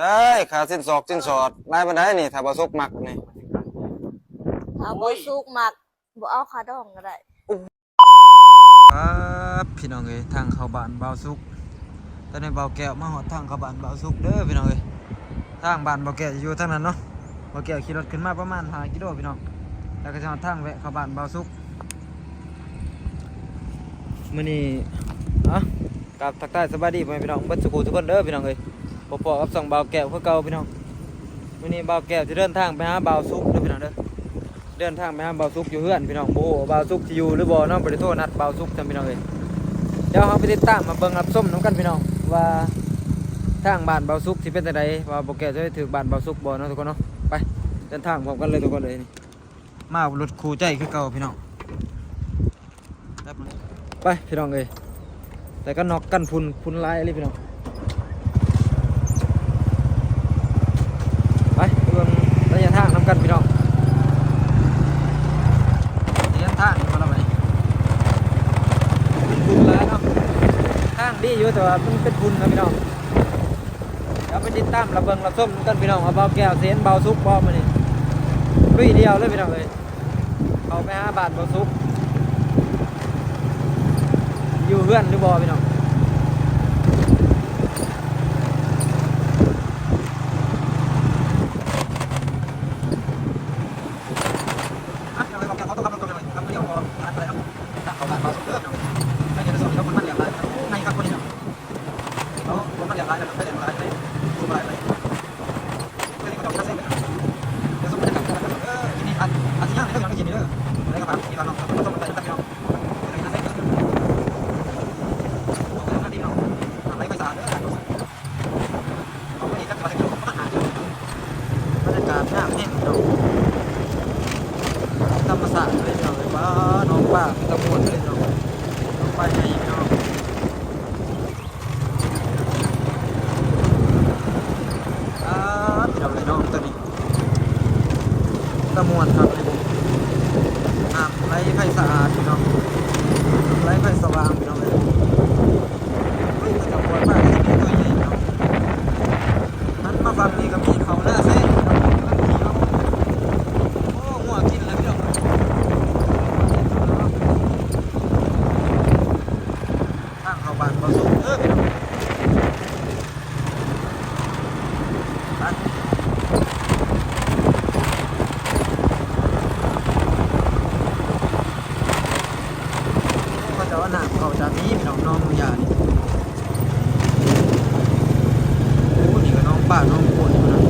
ได้ขาสิ้นศอกสิ้นสอดนายบันไดนี่ถ้าบ่สุกมักนี่ถ้าบ่สุกมักบ่เอาขาดองก็ได้ครับพี่น้องเอ้ยทางเข้าบ้านเบาสุกตอนนี้เบาแก้วมาฮอดทางเข้าบ้านเบาสุกเด้อพี่น้องเอ้ยทางบ้านเบาแก้วจะอยู่ทางนั้นเนาะเบาแก้วขี่รถขึ้นมาประมาณ5กิโลพี่น้องแล้วก็จะฮอดทางแวะเข้าบ้านเบาสุกมื้อนี้เอะกับทักทายสบายดีพ่อแม่พี่น้องเบิดสุขทุกคนเด้อพี่น้องเอ้ย พบๆกับส่องเบาแก้วคือเก่าพี่น้องมื้อนี้เบาแก้วจะเดินทางไปหาเบาสุกเด้อพี่น้องเด้อเดินทางไปหาเบาซุกอยู่เฮือนพี่น้องโบเบาซุกที่อยู่หรือบ่เน้องบริโทรนัดเบาซุกจำพี่น้องเลยเดี๋ยวเราไปติดตามมาเบิ่งรับส้มน้ำกันพี่น้องว่าทางบ้านเบาซุกที่เป็นจังไดว่าโบแกวจะได้ถือบ้านเบาซุกบ่เนาะทุกคนเนาะไปเดินทางพร้อมกันเลยทุกคนเลยนี่มารถคู่ใจคือเก่าพี่น้องไปพี่น้องเลยแต่ก็นอกกันพุนพุ่นลายอะไรพี่น้องไปไปเบิ่งระยะทางน้ำ กันพี่น้องเลี้ยงทางมาแล้วไหมเป็นบุญแล้วเนาะทางดีอยู่แต่ว่ามันเป็นบุญนะพี่น้องเดี๋ยวไปติดตามระเบิงระส้มกันพี่น้องเอาเบาแก้วเซนเบาซุกบอมานี่ลุยเดียวเลยพี่น้องเลยเอาไปห้าบาทเบาซุกอยู่เพื่อนหรือบอพี่น้อง ออะไรก็ตามกินกันเนาะสมมติจะกลับพี่น้องอะไรนั่นเองโอ้ยนั่นดีเนาะอะไรไม่สะอาดเด้อเอาไปจักมาจะกินอาหารบรรยากาศน่าเพ่งเนาะธรรมศาสตร์เลยเนาะบ้าน้องป้าตะมวนเลยเนาะน้องป้าใหญ่เนาะอ่าพี่น้องเลยน้องตัวนี้ ตะมวนครับพี่ผมน้ำไหลไฟสะอาดพี่น้องไหลไฟสว่างพี่น้องเลยเฮ้ยมันจะปวดมากที่นี่ตัวใหญ่เนาะมันมาฟังนี่กับพี่เขาหน้าเส้นครับโอ้หัวกินเลยพี่น้องทางเข้าบ้านบ่สุกเออพี่น้องไป ก็จะว่าหนักเขาจากนี้พี่น้องน้องมือยานี่โอ้นี่ก็น้องป้าน้องปวดอยู่นะ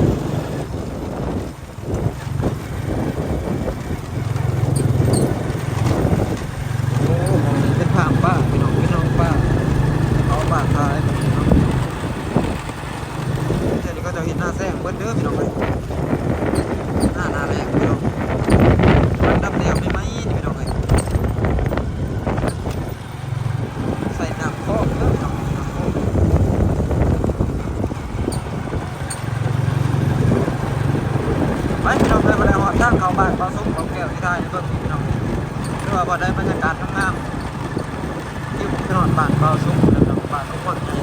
โอ้มองนี่เป็นทางป้าพี่น้องเป็นน้องป้าเขาป้าทายพี่น้องเดี๋ยวนี้ก็จะเห็นหน้าแซงเบิ้เด้อพี่น้องเลยหน้าหน้าแรงพี่น้องมันดำเดียวไม่ไหมนี่พี่น้องเลย ใส่น้ำโคกเยอะน้ำน้ำโคกไปพี่น้องเลยมาได้หอดทางเข้าบ้านปลาซุปของแก้วที่ไทยเบิ่งนี่พี่น้องหรือว่าพอได้บรรยากาศงามๆที่ถนนบ้า นปลาซุปนะครับบ้านทุกคนใหญ่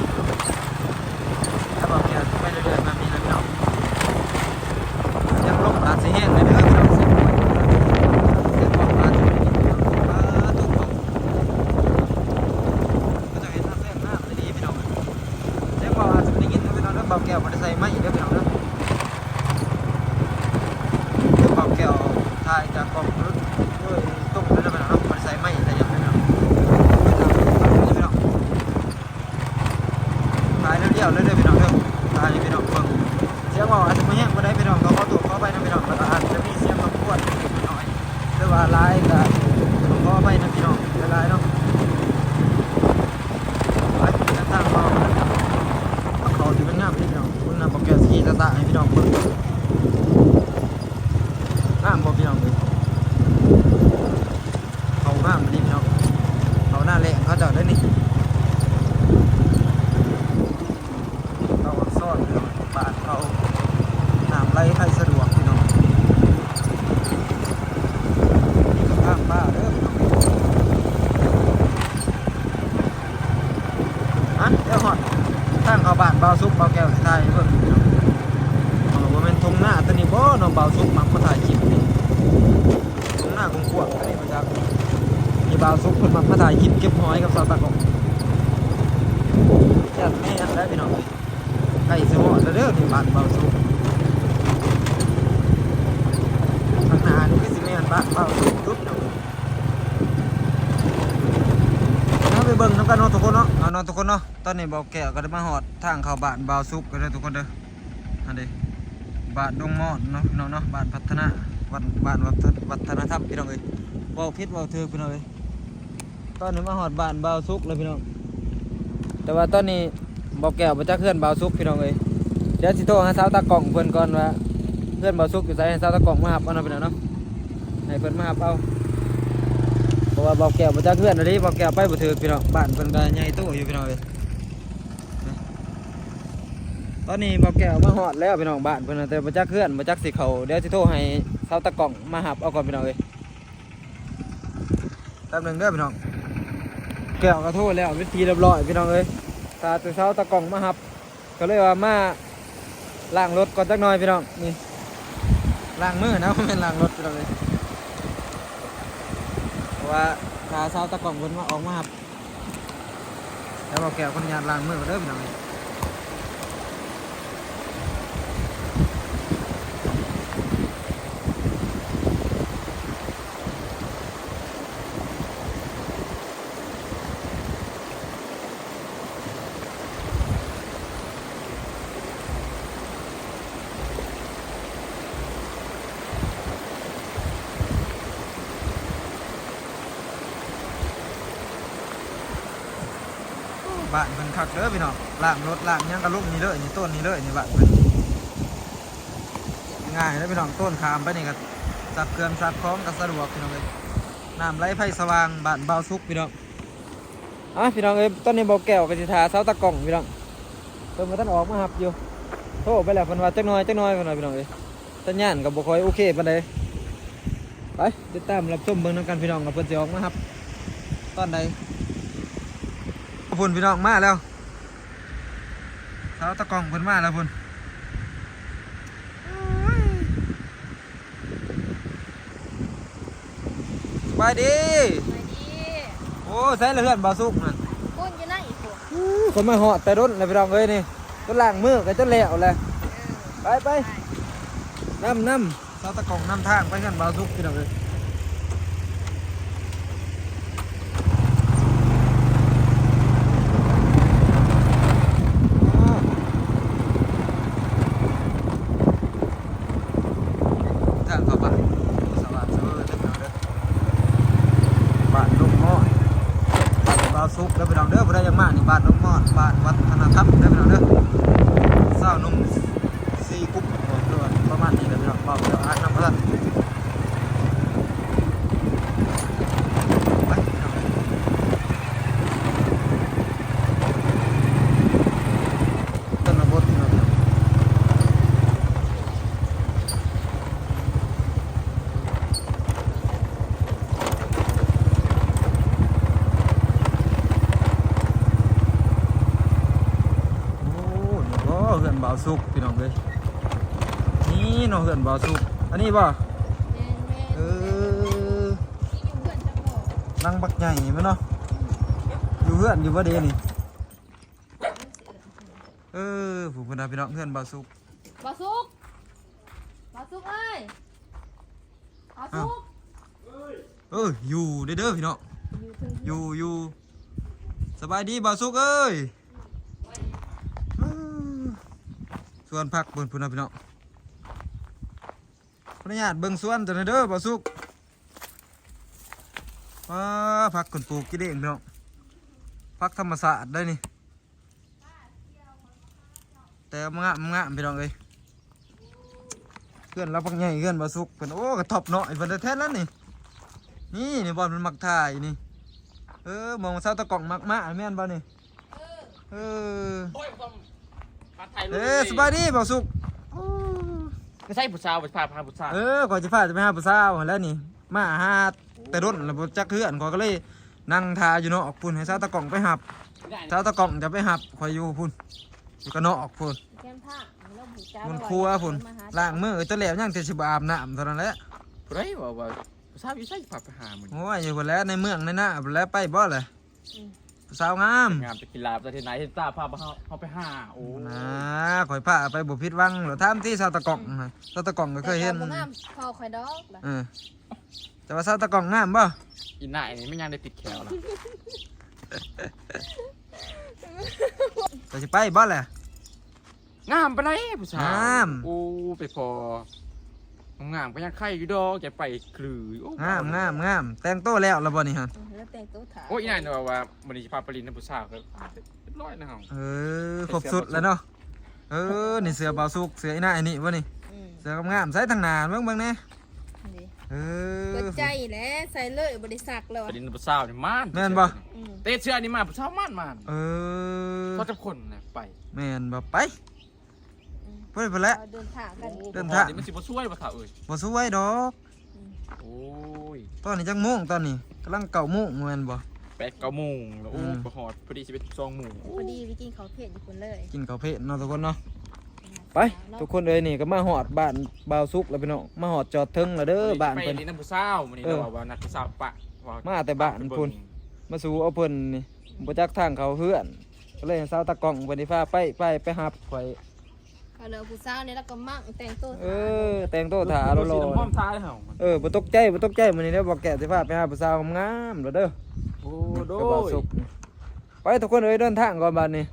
ถ้าบอกเนี่ยไปเรื่อยๆแบบนี้นะพี่น้องยังลงอาจสิแห้งเลยเด้อพี่น้องเสียงเสียงบอกอาจจะไม่ได้ยินปลาตุกก็จะเห็นว่าแซ่บมาเลยดีพี่น้องเรียกว่าอาจจะไม่ได้ยินนะพี่น้องเรื่องเบาแก้วมันได้ใส่ไม่อีกแล้วพี่น้องเรื่องเรื่องเบาแก้วถ่ายจากกองรถด้วยตุ้มเลยนะพี่น้องเนาะมันใส่ไม่ใส่ยังไงพี่น้องพี่น้องถ่ายเรียวๆเลยเด้อพี่น้องเด้อถ่ายให้พี่น้องเบิ่งเสียงว่าอาจจะไม่แห้งบ่ได้พี่น้องก็ขอตัวขอไปนะพี่น้องแล้วก็อาจจะมีเสียงรบกวนนิดหน่อยหรือว่าไลน์ก็ขอไปนะพี่น้องหลายๆเนาะ ไปจะตั้งเราเขาถือเป็นงามพี่น้องคุณนำโปรแกรมสกีตาตาให้พี่น้องเบิ่งงามบ่พี่น้องเลยเขางามดีพี่น้องเขาหน้าแรงเขาเจอดได้นี่เขาซ่อนพี่น้องบานเขาน้ำไหลให้สะดวกพี่น้องนี่ก็ข้างบ้านเด้อพี่น้อง อันเดี๋ยวหอดทางเข้าบ้านเบาซุปเบาแก้วสิทายเพิ่นพี่น้อง องเบาซุกมักมาถ่ายคลิปนี่ตรงหน้ากงขวบนี่มาจากมีเบาซุกเพิ่นมักมาถ่ายคลิป เก็บหอยกับสาตะกงจัดแม่ได้พี่น้องไก่สมอแล้วเด้อนี่บ้านเบาซุกข้างนานี่คือสิแม่นบ้านเบาซุกทุบเนาะไปเบิ่งน้ำกันเนาะทุกคนเนาะเอาเนาะทุกคนเนาะตอนนี้เบาแก้วก็ได้มาหอดทางเข้าบ้านเบาซุกกันเลยทุกคนเด้ออันนี้บ้านดงมอดเนาะพี่น้องเนาะบ้านพัฒนาวันบ้านวัฒนวัฒนธรรมพี่น้องเอ้ยเว้าพิษเว้าเถือพี่น้องเอ้ย ตอนนี้มาหอดบ้านบ่าวสุกเลยพี่น้อง แต่ว่าตอนนี้บอกแก้วบ่จักเพื่อนบ่าวสุกพี่น้องเอ้ยเดี๋ยวสิโทรหาสาวตากล่องเพิ่อนก่อนว่าเพื่อนบ่าวสุกอยู่ไสให้สาวตากล่องมาหับเอานะพี่น้องเนาะให้เพิ่อนมาหับเอาเพราะว่าบอกแก้วบ่จักเพื่อนอะไรบอกแก้วไปบ่ถือพี่น้องบ้านเพิ่อนก็ใหญ่โตอยู่พี่น้องเอ้ยตอนนี้บอกแก้วมาหอดแล้วพี่น้องบ้านเพิ่นน่ะแต่บ่จักเคลื่อนบ่จักสิเขาเดี๋ยวสิโทรให้สาวตะกล่องมาหับเอาก่อนพี่น้องเอ้ยแป๊บหนึงเด้อพี่น้อง แก้วก็โทษแล้วเป็นทีเรียบร้อยพี่น้องเอ้ยตาตัวสาตะกล่องมาหับ ก็เลยว่ามาล้างรถก่อนจักหน่อยพี่น้องนี่ล้างมือนะบ่แม่นล้างรถพี่น้องเลยเพราะว่าตาเช้าตะกล่องคนมาออกมาหับแล้วบอกแก้วคนงานล้างมือก่อนเด้พี่น้องเลย คักเด้อพี่น้องล้างรถล้างยังกระลุกนี่เลยนี่ต้นนี่เลยนี่บ้านเพิ่นง่ายเด้อพี่น้องต้นขามไปนี่ก็สับเครื่องสับคล้องก็สะดวกพี่น้องเลยน้ำไหลไฟสว่างบ้านเบาสุกพี่น้องอะพี่น้องเอ้ยต้นนี้เบาแก้วกสิทาเสาตะกล่องพี่น้องเพิ่นมาท่านออกมาหับอยู่โทรไปแล้วพิ่นว่าจักน่อยจักน่อยพันว่าพี่น้องเอ้ยสัญญาณก็บ่ค่อยโอเคปานใดไปติดตามรับชมเบิ่งนำกันพี่น้องกับเพิ่อนสิออกมาหับ ตอนใด พุ่นพี่น้องมาแล้วสาวตะกองเพิ่นมาแล้วพุ่นสบายดี ไปดีโอ้ใส่ละเฮือนบ่าวสุกนั่นปุ้นอยู่ไหนอีกตัวคนมาเหาะแต่รถเลยพี่น้องเอ้ยนี่ก็ล้างมือก็จะแล้วแหละไปไปน้ำน้ำสาวตะกองน้ำทางไปกันบ่าวสุกพี่น้องเอ้ยอ้าว ทางเข้าบ้านสวัสดีเด้อเด้อเด้อบ้านลุงมอด สุกแล้วไปน้องเด้อบ่ได้ยังมากนี่บ้านน้องมอดบ้านวัฒนธรรมได้ไปน้องเด้อเศร้านุ่มสี่กุ๊บอกด้วยประมาณนี้แล้วไปน้องเบอกเด้อานนำพลันไปพี่น้องต้นบทพี่น้อง โอ้นี่บ่เหือนบ่าวสุกพี่น้องเลยนี่เนาะเหือน บ่าวสุกอันนี้บ่แม่นแม่นเออที่อยู่เพื่อนจังหวะนังบักใหญ่ไหมเนาะอยู่เหือนอยู่บ่เดนี่เออผู้คนน่ะพี่น้องเหือนบ่าวสุกบาซุกบาซุกเอ้ยบาซุกเอออยู่เด้อเด้อพี่น้องอยู่ถึงอยู่อยู่สบายดีบ่าวสุกเอ้ยเออสวนผักเบิ่นพุ่นน่ะพี่น้องข ออนุญาตเบิ่งสวนจังเด้อบ่าวสุกว้าพักคนปลูกกินเองพี่น้องพักธรรมศาสตร์ได้นี่ แต่มังงะมังงะพี่น้องเอ้ยเพื่อนเราพักใหญ่เพื่อนบาสุกเพื่อนโอ้กระทบเนาะไอ้เพื่อนแท้ๆแล้วนี่ นี่นี่บอลมันมักถ่ายนี่ เออมองเศร้าตะกล่องมักมะแม่นบ่นี่ เออโอ้ยความผัดไทยเออสบายดีบาสุกโอ้ ไม่ใช่ผู้สาวผู้พาพาผู้สาวเออก่อนจะพาจะไปหาผู้สาวแล้วนี่ มาหาแต่รุ่นแล้วบ่จักเพื่อนขอยก็เลยนั่งทาอยู่เนาะออกพุ่นให้เศร้าตะกล่องไปหับได้เศร้าตะกล่องจะไปหับคอยอยู่พุ่นอยู่กันเนาะออกพุ่นแก้มผ้าแล้วบุกจ้าบนว่าครัวพุ่นมาหล้างมือตัวแล้วยังจะสิบอาบน้ำเท่านั้นแหละผู้ใดว่าว่าผู้สาวอยู่ใส่พาไปหามันโอ้ยอยู่พุ่นแล้วในเมืองในหน้าพุ่นแล้วไปบ่เลยอืม สาวงามงามจะกินลาบจะที่ไหนเห็นตาพาไปเฮาเฮาไปหาโอ้นะข่อยพาไปบ่ผิดหวังหรอถามที่สาวตะกล่องนะสาวตะกล่องก็เคยเห็นแต่ก็บ่งามพอข่อยดอกล่ะเออแต่ว่าสาวตะกล่องงามบ่อีนายนี่ไม่ยังได้ติดแขวล่ะก็สิไปบ่แหละงามปานใดผู้สาวงาม โอ้ไปพอ งามก็ยังไข่อยู่ดอกจะไปคลือโอ้งามงามงามแต่งโตวแล้วละบ่นี่ฮะแล้วแต่งตัวถาโอ้ยอีนายเนี่ยว่าว่ามื้อนี้สิพาไปลินน้ำผู้สาวก็เรียบร้อยนะเฮาเออครบสุดแล้วเนาะเออนี่เสือเบาสุกเสืออีหน้าไอ้นี่บ่นี่อืมเสืองามๆใส่ทางหน้าเบิ่งเบิ่งแน่นี่เออเปิดใจแหล้วใส่เลยบริษัทเลยไปลินน้ำผู้สาวนี่มานแม่นบ่อืมเตะเชือนี่มาผู้สาวมานมานเออก็จะคนน่ะไปแม่นบ่ไป เพิ่นไปแล้วเอาเดินทางกันโอ้เดินทาง นี่มันสิบ่ช่วยบ่ท่าเอ้ยบ่สวยดอกโอ้ยตอนนี้จังโมงตอนนี้กำลังเก่าโมงแม่นบ่ แปดเก้าโมงแล้วโอ้อืม บ่ฮอดพอดีสิเป็น2โมงพอดีไปกินข้าวเผ็ดอยู่คนเลยกินข้าวเพลเนาะทุกคนเนาะ ไปทุกคนเอ้ยนี่ก็มาฮอดบ้านบ่าวสุกแล้วพี่น้องมาฮอดจอดถึงแล้วเด้อบ้านไปเพิ่นลินน้ำผู้สาวมื้อนี้เออเราว่าว่านัดผู้สาวปะว่มาแต่บ้านพุ่น มาสู่เอาเพิ่นนี่บ่จักทางเขาเฮือนก็เลยให้สาวตะกล้องเพิ่นสิพาไปไปไปหับข่อย เอาเลยผู้สาวเนี่ยแล้วก็มั่งแต่งตัวเออ แต่งโตวถาเรารอสีน้ำหอมทายเฮาเออบ่ตกใจบ่ตกใจมื้อนี้เด้อบ่แก่สิพาไปหาผู้สาวงามๆเด้อเด้อโอ้โดไปบ่าวสุกไปทุกคนเอ้ยเดินทางก่อนบัดนี้